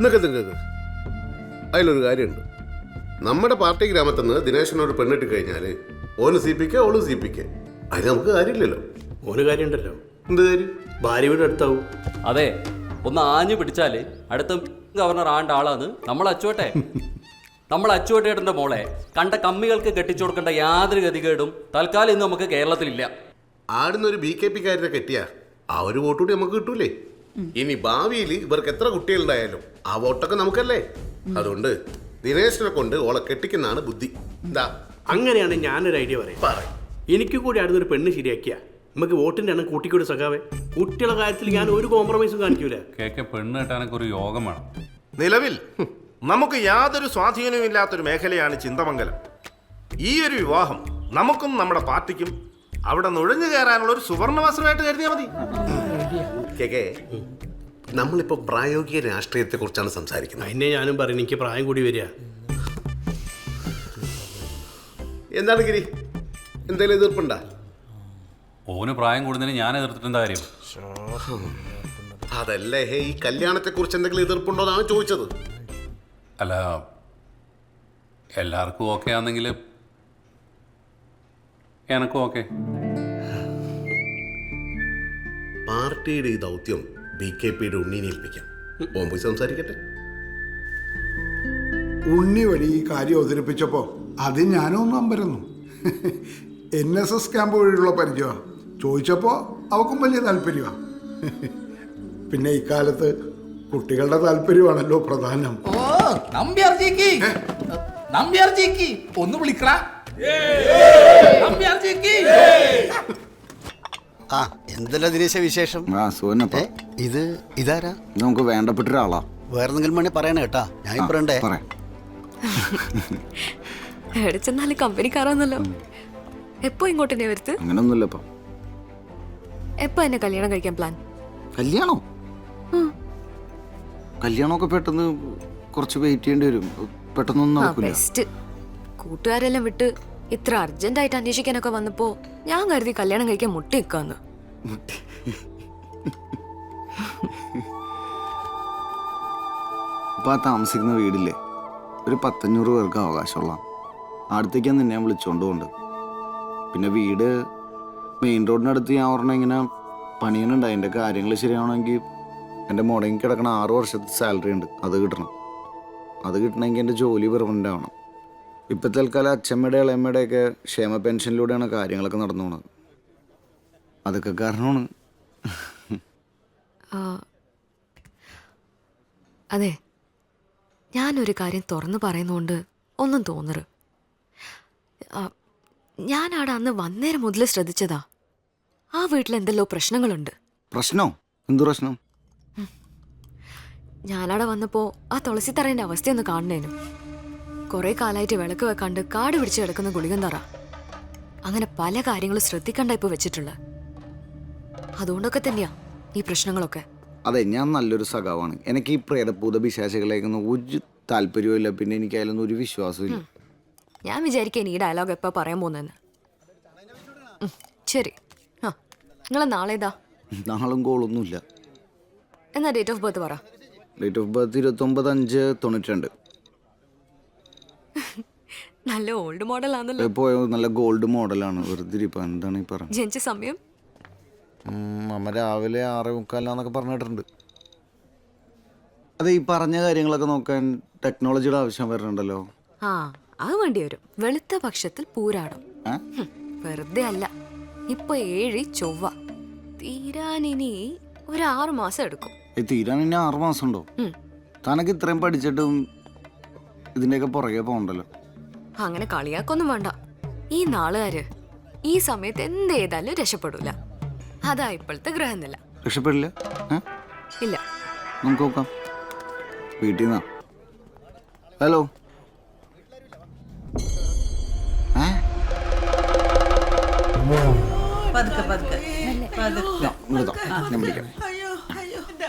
നിനക്ക് നിനക്ക് അതിലൊരു കാര്യമുണ്ട്. നമ്മുടെ പാർട്ടി ഗ്രാമത്തിൽ നിന്ന് ദിനേശനോട് പെണ്ണിട്ട് കഴിഞ്ഞാൽ ഓന് സി പിക്ക് ഓൾ സി പിക്ക് അതിന് നമുക്ക് കാര്യമില്ലല്ലോ. ഓന് കാര്യമുണ്ടല്ലോ. എന്ത് കാര്യം? ഭാര്യ വീട് അടുത്താവും. അതെ ഒന്ന് ആഞ്ഞു പിടിച്ചാൽ അടുത്ത ഗവർണർ ആണ്ട ആളാണ് നമ്മൾ അച്ചുവട്ടെ നമ്മൾ അച്ചുവട്ടേട്ടന്റെ മോളെ കണ്ട കമ്മികൾക്ക് കെട്ടിച്ചു കൊടുക്കേണ്ട യാതൊരു ഗതികേടും തൽക്കാലം ഇന്ന് നമുക്ക് കേരളത്തിലില്ല. ആടുന്നൊരു ബി കെ പി പിക്കാരനെ കെട്ടിയാ ആ ഒരു വോട്ടുകൂടി നമുക്ക് കിട്ടൂലേ? ഇനി ഭാവിയിൽ ഇവർക്ക് എത്ര കുട്ടികളുണ്ടായാലും ആ വോട്ടൊക്കെ നമുക്കല്ലേ? അതുകൊണ്ട് ദിനേശനെ കൊണ്ട് ഓളെ കെട്ടിക്കുന്നതാണ് ബുദ്ധി. എന്താ അങ്ങനെയാണ് ഞാനൊരു ഐഡിയ പറയാം. പറ എനിക്ക് കൂടി അടുത്തൊരു പെണ്ണ് ശരിയാക്കിയ. നമുക്ക് വോട്ടിന്റെ എണ്ണം കൂട്ടിക്കൂടി സഖാവേ. കുട്ടികളുടെ കാര്യത്തിൽ ഞാൻ ഒരു കോംപ്രമൈസും കാണിക്കൂല. കേക്ക് പെണ്ണ് കെട്ടാനൊക്കെ ഒരു യോഗം വേണം. നിലവിൽ നമുക്ക് യാതൊരു സ്വാധീനവും ഇല്ലാത്തൊരു മേഖലയാണ് ചിന്തമംഗലം. ഈ ഒരു വിവാഹം നമുക്കും നമ്മുടെ പാർട്ടിക്കും അവിടെ നുഴഞ്ഞു കയറാനുള്ള ഒരു സുവർണവാസമായിട്ട് കരുതിയാൽ മതി. കേക്കേ നമ്മളിപ്പോ പ്രായോഗിക രാഷ്ട്രീയത്തെ കുറിച്ചാണ് സംസാരിക്കുന്നത്. അതിനെ ഞാനും പറയുന്നത് എനിക്ക് പ്രായം കൂടി വരിക. എന്താണ് ഗിരി? എന്തെങ്കിലും എതിർപ്പുണ്ടാ? ഓന് പ്രായം കൂടുന്നതിന് ഞാൻ എതിർത്തിട്ടെന്താ കാര്യം? അതല്ലേ. ഈ കല്യാണത്തെ കുറിച്ച് എന്തെങ്കിലും എതിർപ്പുണ്ടോ എന്നാണ് ചോദിച്ചത്. അല്ല എല്ലാവർക്കും ഓക്കെ ആണെങ്കിൽ എനക്കും ഓക്കെ. പാർട്ടിയുടെ ഈ ദൗത്യം ബി കെ പിയുടെ ഉണ്ണീനെ ഏൽപ്പിക്കാം. ഓൻ പോയി സംസാരിക്കട്ടെ. ഉണ്ണി വഴി ഈ കാര്യം അവതരിപ്പിച്ചപ്പോൾ അത് ഞാനൊന്നും അമ്പരന്നു. എൻ എസ് എസ് ക്യാമ്പ് വഴിയുള്ള പരിചയമാണ് ചോദിച്ചപ്പോൾ അവക്കും വലിയ താല്പര്യമാണ് പിന്നെ ഇക്കാലത്ത് കുട്ടികളുടെ താല്പര്യമാണല്ലോ പ്രധാനം. ഓ നമ്പ്യാർജിക്ക് നമ്പ്യാർജിക്ക് ഒന്ന് വിളിക്കടാ. നമ്പ്യാർജിക്ക് ആ എന്തല്ല ദിനേശ വിശേഷം? ആ സുവനപ്പ ഏ ഇത് ഇതാരാ? നമുക്ക് വേണ്ടപ്പെട്ട ഒരാളാ വേറെന്തെങ്കിലും വേണേ പറയണേ കേട്ടാ. ഞാൻ ഇപ്പൊ ഉണ്ടേ. പറയാം. എവിടെ ചെന്നാലും കമ്പനിക്കാരാന്നല്ലോ എപ്പോ ഇങ്ങോട്ടെന്നെ വരുത്ത്? അങ്ങനൊന്നുമില്ല ഇപ്പം. എപ്പോ എന്നെ കല്യാണം കഴിക്കാൻ പ്ലാൻ കല്യാണോ? കല്യാണമൊക്കെ പെട്ടെന്ന് കുറച്ച് വെയിറ്റ് ചെയ്യേണ്ടി വരും. പെട്ടെന്നൊന്നും ആ നടക്കില്ല ബെസ്റ്റ് കൂട്ടുകാരെല്ലാം വിട്ട് ഇത്ര അർജന്റ് ആയിട്ട് അന്വേഷിക്കാനൊക്കെ വന്നപ്പോ ഞാൻ കരുതി കല്യാണം കഴിക്കാൻ മുട്ടി നിക്കാന്ന്. ഇപ്പൊ ആ താമസിക്കുന്ന വീടില്ലേ? ഒരു പത്തഞ്ഞൂറ് പേർക്ക് അവകാശമുള്ള. അടുത്തേക്കാണ് നിന്നെ ഞാൻ വിളിച്ചോണ്ട് കൊണ്ട് പിന്നെ വീട് മെയിൻ റോഡിനടുത്ത് ഞാൻ പറഞ്ഞ ഇങ്ങനെ പണിയുന്നുണ്ട്. അതിന്റെ കാര്യങ്ങൾ ശരിയാവണമെങ്കിൽ എന്റെ മുടങ്ങി കിടക്കണ ആറ് വർഷത്തെ സാലറി ഉണ്ട്. അത് കിട്ടണം. അത് കിട്ടണമെങ്കിൽ എന്റെ ജോലി പെർമനന്റ് ആവണം. ഇപ്പം തൽക്കാലം അച്ഛമ്മയുടെ ഇളയമ്മയുടെയൊക്കെ ക്ഷേമ പെൻഷനിലൂടെയാണ് കാര്യങ്ങളൊക്കെ നടന്നു പോണത് അതൊക്കെ കാരണമാണ്. അതെ. ഞാനൊരു കാര്യം തുറന്നു പറയുന്നോണ്ട് ഒന്നും തോന്നരുത്. ആ, ഞാനാടെ അന്ന് വന്നേരം മുതൽ ശ്രദ്ധിച്ചതാ. ആ വീട്ടിൽ എന്തെല്ലോ പ്രശ്നങ്ങളുണ്ട്. പ്രശ്നോ? എന്തു പ്രശ്നം? ഞാനവിടെ വന്നപ്പോ ആ തുളസി തറേന്റെ അവസ്ഥയൊന്ന് കാണണേനു. കുറെ കാലമായിട്ട് വിളക്ക് വെക്കാണ്ട് കാട് പിടിച്ച് കിടക്കുന്ന ഗുളികൻ തറ. അങ്ങനെ പല കാര്യങ്ങളും ശ്രദ്ധിക്കണ്ട ഇപ്പൊ വെച്ചിട്ടുള്ള അതുകൊണ്ടൊക്കെ തന്നെയാ ഈ പ്രശ്നങ്ങളൊക്കെ. അതെ ഞാൻ നല്ലൊരു സഖാവാണ്. എനിക്ക് ഈ പ്രേതഭൂത പിശാചികളേക്കൊന്നും ഒരു താല്പര്യവും ഇല്ല പിന്നെ എനിക്ക് അതിലൊന്നും ഒരു വിശ്വാസവും ഇല്ല ഞാൻ വിചാരിക്കാൻ ഈ ഡയലോഗ് എപ്പോ പറയാൻ പോകുന്നെന്ന് ഉം, ശരി. ആ നിങ്ങളെ നാളെ ഇതാ. നാളും കോളൊന്നുമില്ല. എന്നാ ഡേറ്റ് ഓഫ് ബർത്ത് പറ. ഡേറ്റ് ഓഫ് ബർത്ത് ഇരുപത്തൊമ്പത് അഞ്ച് തൊണ്ണൂറ്റി രണ്ട് നല്ല ഓൾഡ് മോഡൽ ആണല്ലോ. പോയ? നല്ല ഗോൾഡ് മോഡലാണ് വെറുതെ ഇരിപ്പം. എന്താണ് ഈ പറഞ്ഞത്? ജനിച്ച സമയം? അമ്മ രാവിലെ ആറ് മുക്കാലാന്നൊക്കെ പറഞ്ഞിട്ടുണ്ട്. അതെ ഈ പറഞ്ഞ കാര്യങ്ങളൊക്കെ നോക്കാൻ ടെക്നോളജിയുടെ ആവശ്യം വരുന്നുണ്ടല്ലോ. ആ അത് വേണ്ടി വരും. വെളുത്ത പക്ഷത്തിൽ പൂരാടം. ഹും, വെറുതെ അല്ല. ഇപ്പൊ ഏഴി ചൊവ്വ. തീരാനിനി ഒരു ആറു മാസം എടുക്കും. ഈ തീരാൻ ഇനി ആറ് മാസം ഉണ്ടോ ഉം. തനക്ക് ഇത്രയും പഠിച്ചിട്ടും ഇതിന്റെയൊക്കെ പുറകെ പോകണ്ടല്ലോ. അങ്ങനെ കളിയാക്കൊന്നും വേണ്ട. ഈ നാളുകാര് ഈ സമയത്ത് എന്ത് ചെയ്താലും രക്ഷപ്പെടൂല. അതാ ഇപ്പോഴത്തെ ഗ്രഹനില. രക്ഷപ്പെടില്ല? ഇല്ല. നമുക്ക് നോക്കാം. വീട്ടിൽ നിന്നാ. ഹലോ. ഏ? പതുക്കെ പതുക്കെ. പതുക്കെ. ഞാൻ ഇങ്ങോട്ട് താ. ഞാൻ വിളിക്കാം.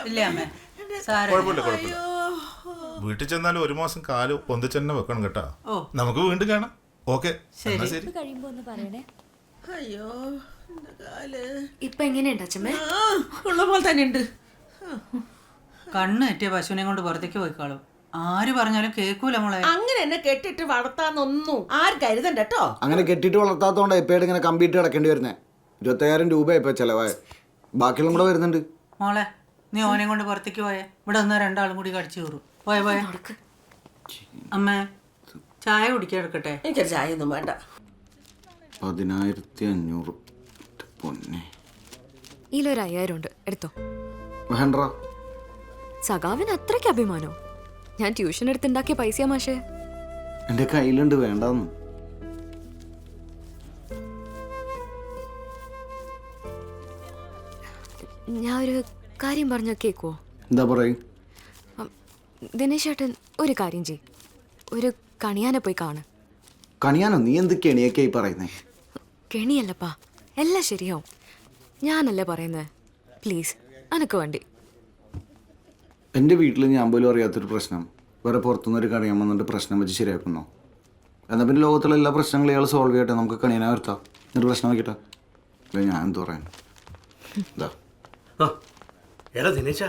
ഇല്ലേ അമ്മേ? സാരം കുഴപ്പമില്ല കുഴപ്പമില്ല. വീട്ടിൽ ചെന്നാലും ഒരു മാസം കാൽ പൊന്തിച്ചെന്നെ വെക്കണം കേട്ടാ. നമുക്ക് വീണ്ടും കാണാം. ഓക്കെ. ശരി. അയ്യോ. ഇപ്പൊ എങ്ങനെയുണ്ട് അച്ഛമ്മേ? ഉള്ള പോലെ തന്നെ ഉണ്ട് കണ്ണ് എറ്റിയ പശുവിനെ കൊണ്ട് പുറത്തേക്ക് പോയിക്കോളും. ആര് പറഞ്ഞാലും കേൾക്കൂല മോളെ. അങ്ങനെ എന്നെ കെട്ടിട്ട് വളർത്താന്നൊന്നും ആര് കരുതണ്ട കേട്ടോ അങ്ങനെ കെട്ടിട്ട് വളർത്താത്തോണ്ട് എപ്പോഴും ഇങ്ങനെ കമ്പ്യൂട്ടർ കിടക്കേണ്ടി വരുന്നേ. ഇരുപത്തയ്യായിരം രൂപ ഇപ്പൊ ചെലവായ ബാക്കിയുള്ള കൂടെ വരുന്നുണ്ട്. മോളെ നീ ഓനെ കൊണ്ട് പുറത്തേക്ക് പോയേ. ഇവിടെ ഒന്ന് രണ്ടാളും കൂടി കടിച്ചു കയറും പോയ പോയ. അമ്മേ ചായ കുടിക്കാൻ എടുക്കട്ടെ? എനിക്കൊരു ചായ ഒന്നും വേണ്ട. പതിനായിരത്തി അഞ്ഞൂറ്. പൊന്നെ. ഇതിലൊരു അയ്യായിരം ഉണ്ട് എടുത്തോ. വേണ്ട സഖാവിന് അത്രയ്ക്ക് അഭിമാനോ? ഞാൻ ട്യൂഷൻ എടുത്തുണ്ടാക്കിയ പൈസയാ മാഷേ. എന്റെ കയ്യിലുണ്ട് വേണ്ടെന്ന്. ഞാൻ ഒരു കാര്യം പറഞ്ഞ കേക്കുവോ എന്താ പറയൂ? ദിനേശ് ഏട്ടൻ ഒരു കാര്യം ചെയ് ഒരു കണിയാനെ പോയി കാണ്. കണിയാനോ? നീ എന്ത് കെണിയൊക്കെ ഈ പറയുന്നേ? കെണിയല്ലപ്പാ. എല്ലാം ശരിയാവും. ഞാനല്ലേ പറയുന്നത് പ്ലീസ് അനക്ക് വേണ്ടി. എന്റെ വീട്ടിൽ ഞാൻ പോലും അറിയാത്തൊരു പ്രശ്നം. വേറെ പുറത്തുനിന്ന് ഒരു കണിയാൻ വന്നിട്ട് പ്രശ്നം വെച്ച് ശരിയാക്കുന്നോ. എന്നാൽ പിന്നെ ലോകത്തുള്ള എല്ലാ പ്രശ്നങ്ങളും ഇയാൾ സോൾവ് ചെയ്യട്ടെ. നമുക്ക് കണിയനെ വരുത്താം. എന്നിട്ട് പ്രശ്നം അല്ല ഞാൻ എന്ത് പറയാൻ. ഇതാ ആ എടാ ദിനേശ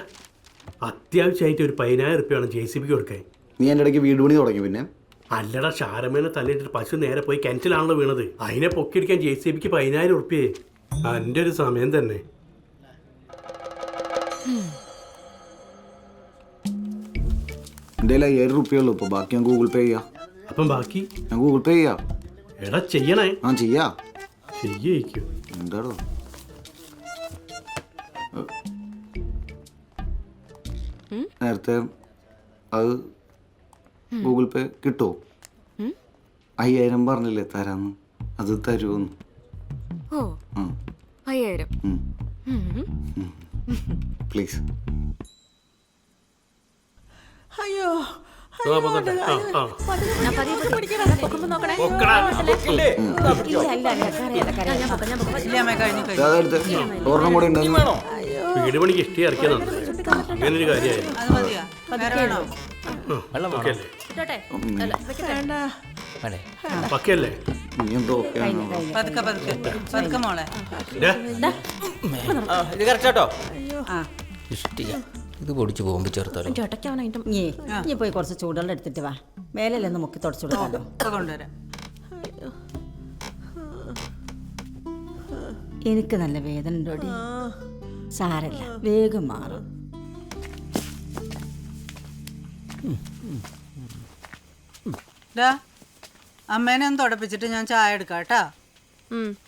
അത്യാവശ്യമായിട്ട് ഒരു പതിനായിരം റുപ്യാണ് ജെ സി ബിക്ക് കൊടുക്കാൻ. നീ എന്റെ ഇടയ്ക്ക് വീട് പണി തുടങ്ങി പിന്നെ. അല്ലടാ ഷാരമേനെ തല്ലിട്ട് പശു നേരെ പോയി കിണറ്റിലാണല്ലോ വീണത്. അതിനെ പൊക്കിയടിക്കാൻ ജെ സി ബിക്ക് പതിനായിരം ഉറുപ്പിയെ. എന്റെ ഒരു സമയം തന്നെ. എന്റെ കയ്യിൽ അയ്യായിരം റുപ്യ ഉള്ളൂ. ഇപ്പോൾ ബാക്കി ഞാൻ ഗൂഗിൾ പേ ചെയ്യാം. അപ്പം ബാക്കി? ഞാൻ ഗൂഗിൾ പേ ചെയ്യാം. എടാ ചെയ്യണേ. ആ ചെയ്യാ. ചെയ്യിക്കും എന്താടോ? നേരത്തെ അത് ഗൂഗിൾ പേ കിട്ടുമോ അയ്യായിരം പറഞ്ഞില്ലേ തരാന്ന്? അത് തരുമെന്ന് ഓ. അയ്യായിരം. പ്ലീസ്. അയ്യോ. ഒരെണ്ണം കൂടെ ഉണ്ടെന്ന്. വീട് പണിക്ക് ഇഷ്ടി ഇറക്കിയതാണ്. അങ്ങനെ ഒരു അല്ല വെക്കട്ടെ. അല്ലേ എന്തോ പതുക്കെ പതുക്കെ പതുക്കെ മോളെ. ഇത് കറക്റ്റ് കേട്ടോ ആ. ഇത് പൊടിച്ച് പോകുമ്പോൾ ചേർത്താലോ? നീ പോയി കുറച്ച് ചൂടുവെള്ളം എടുത്തിട്ട് വാ. മേലല്ലേ മുക്കി തുടച്ചു കൊടുക്കാലോ ഇപ്പൊ കൊണ്ടുവരാം. എനിക്ക് നല്ല വേദന ഉണ്ടോടി സാരല്ല വേഗം മാറും. ഡാ അമ്മേനെ ഒന്ന് തുടപ്പിച്ചിട്ട് ഞാൻ ചായ എടുക്കാം കേട്ടാ.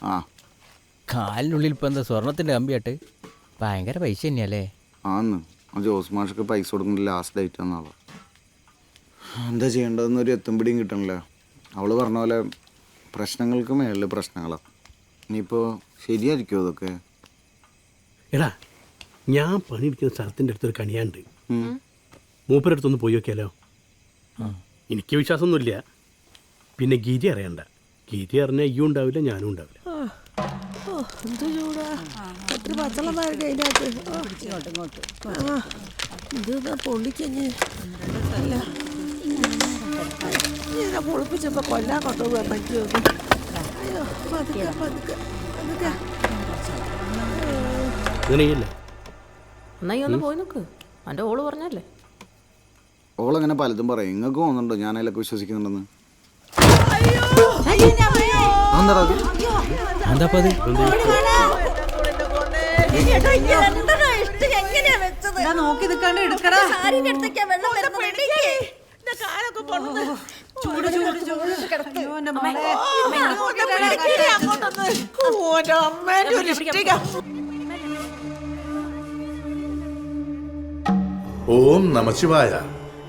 ആ. കാലിനുള്ളിൽ ഇപ്പൊ എന്താ സ്വർണത്തിന്റെ കമ്പിയാട്ട് ഭയങ്കര പൈസ തന്നെയല്ലേ? ആന്ന്. ആ ജോസ് മാഷൊക്കെ പൈസ കൊടുക്കുന്ന ലാസ്റ്റ് ഡേറ്റ് എന്നാളോ എന്താ ചെയ്യേണ്ടതെന്ന് ഒരു എത്തും പിടിയും കിട്ടണില്ല. അവൾ പറഞ്ഞ പോലെ പ്രശ്നങ്ങൾക്ക് മേളിൽ പ്രശ്നങ്ങളാണ് ഇനിയിപ്പോൾ ശരിയായിരിക്കുമോ അതൊക്കെ? എടാ ഞാൻ പണിയെടുക്കുന്ന സ്ഥലത്തിന്റെ അടുത്തൊരു കണിയാണ്ട് മൂപ്പരടുത്തൊന്ന് മൂപ്പരുടെ അടുത്തൊന്ന് പോയി നോക്കിയാലോ? എനിക്ക് വിശ്വാസമൊന്നുമില്ല. പിന്നെ ഗീതി അറിയണ്ട. ഗീതി അറിഞ്ഞാൽ ഈയും ഉണ്ടാവില്ല ഞാനും ഉണ്ടാവില്ല. പൊളിപ്പിച്ചപ്പോ കൊല്ലാൻ കൊണ്ടുപോകാൻ പറ്റുമോ? അങ്ങനെയല്ലേ എന്നാ ഒന്ന് പോയി നോക്ക്. അന്റെ ഓൾ പറഞ്ഞല്ലേ ഓളങ്ങനെ പലതും പറയും നിങ്ങൾക്ക് തോന്നുന്നുണ്ടോ ഞാൻ അതിലൊക്കെ വിശ്വസിക്കുന്നുണ്ടെന്ന് എന്താ അത് എന്താ അത് നോക്കി നിൽക്കാണ്ട് എടുക്കടാ ചൂട് ചൂട് ചൂട് അയ്യോ, എന്റെ മോളെ. ഓം നമശിവായ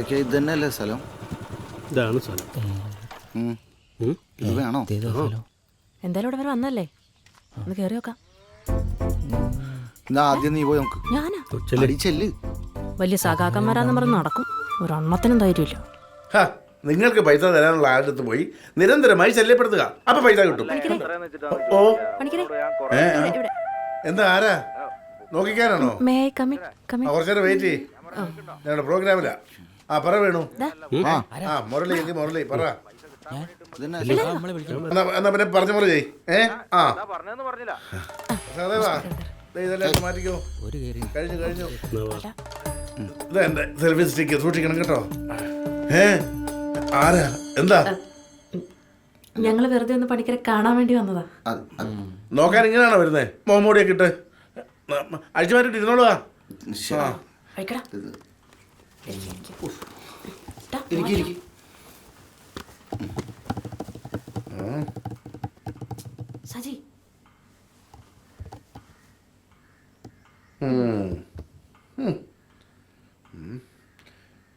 ഓക്കെ ഇത് തന്നെയല്ലേ സ്ഥലം? ഇതാണ് സ്ഥലം. ഉം. ഇത് വേണോ? എന്തായാലും ഇവിടെ വരെ വന്നല്ലേ? ഒന്ന് കേറി നോക്കാം. എന്നാ ആദ്യം നീ പോയി നമുക്ക് ഞാനാ? ചെല്ല്. അടി ചെല്ല്. വലിയ സഖാക്കന്മാരാന്ന് പറഞ്ഞ് നടക്കും. ഒരെണ്ണത്തിനും ധൈര്യമില്ല. ഹ, നിങ്ങൾക്ക് പൈസ തരാനുള്ള ആളുടെ പോയി നിരന്തരമായി ശല്യപ്പെടുത്തുക. അപ്പൊ പൈസ കിട്ടും. ഓ പണിക്കരെ. ഏ, ആ. ഇവിടെ. എന്താ ആരാ? നോക്കിക്കാനാണോ? മേ കമ്മി കമ്മി ആ, കുറച്ചേരം വെയിറ്റ് ചെയ്യ്. ഞങ്ങളുടെ പ്രോഗ്രാമിലാ ആ പറ വേണു. ആ ആ മുരളി എങ്കിൽ മുരളി പറ. എന്നാ എന്നാ പിന്നെ പറഞ്ഞ മുരളി ഏ? ആ. സഹദേവാ, ദേ ഇതെല്ലാം മാറ്റിക്കോ. കഴിഞ്ഞു കഴിഞ്ഞു. എന്റെ സെൽഫി സ്റ്റിക്ക് സൂക്ഷിക്കണം കേട്ടോ. ഏ? ആരാ? എന്താ? ഞങ്ങൾ വെറുതെ ഒന്ന് പണിക്കരെ കാണാൻ വേണ്ടി വന്നതാ. നോക്കാൻ ഇങ്ങനെയാണോ വരുന്നേ? മോമോടിയൊക്കെ ഇട്ട്. അഴിച്ചു മാറ്റിട്ട് ഇരുന്നോളൂ ശരി. ഇരിക്ക്. സജി.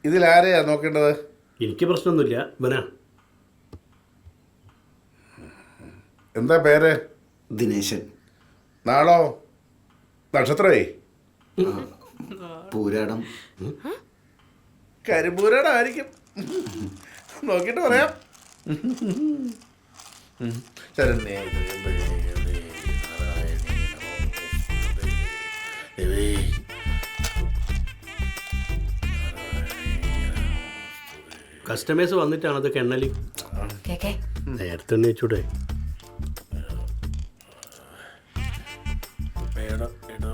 ഇതിലാരെയാ നോക്കേണ്ടത്? എനിക്ക് പ്രശ്നമൊന്നുമില്ല. ഇവനാ. എന്താ പേര്? ദിനേശൻ. നാളോ? നക്ഷത്രേ പൂരാടം. കരിമ്പൂരയുടെ ആയിരിക്കും നോക്കിയിട്ട് പറയാം. ശരണ്യേ കസ്റ്റമേഴ്സ് വന്നിട്ടാണ് അത് കെണ്ണലി കേക്കേ. നേരത്തെ ഉന്നയിച്ചൂടെ വേണം ഇടോ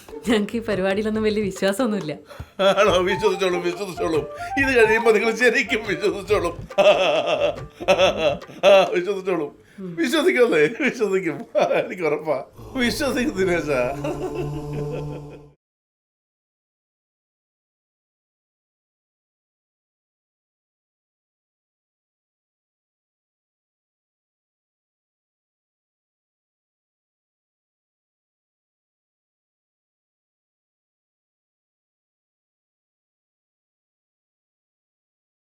ഞങ്ങൾക്ക് ഈ പരിപാടിയിലൊന്നും വലിയ വിശ്വാസമൊന്നുമില്ല. ആണോ? വിശ്വസിച്ചോളൂ വിശ്വസിച്ചോളൂ. ഇത് കഴിയുമ്പോൾ നിങ്ങൾ ശരിക്കും വിശ്വസിച്ചോളും. വിശ്വസിച്ചോളൂ. വിശ്വസിക്കല്ലേ വിശ്വസിക്കും. എനിക്ക് ഉറപ്പാ. വിശ്വസിക്കും ദിനേശ.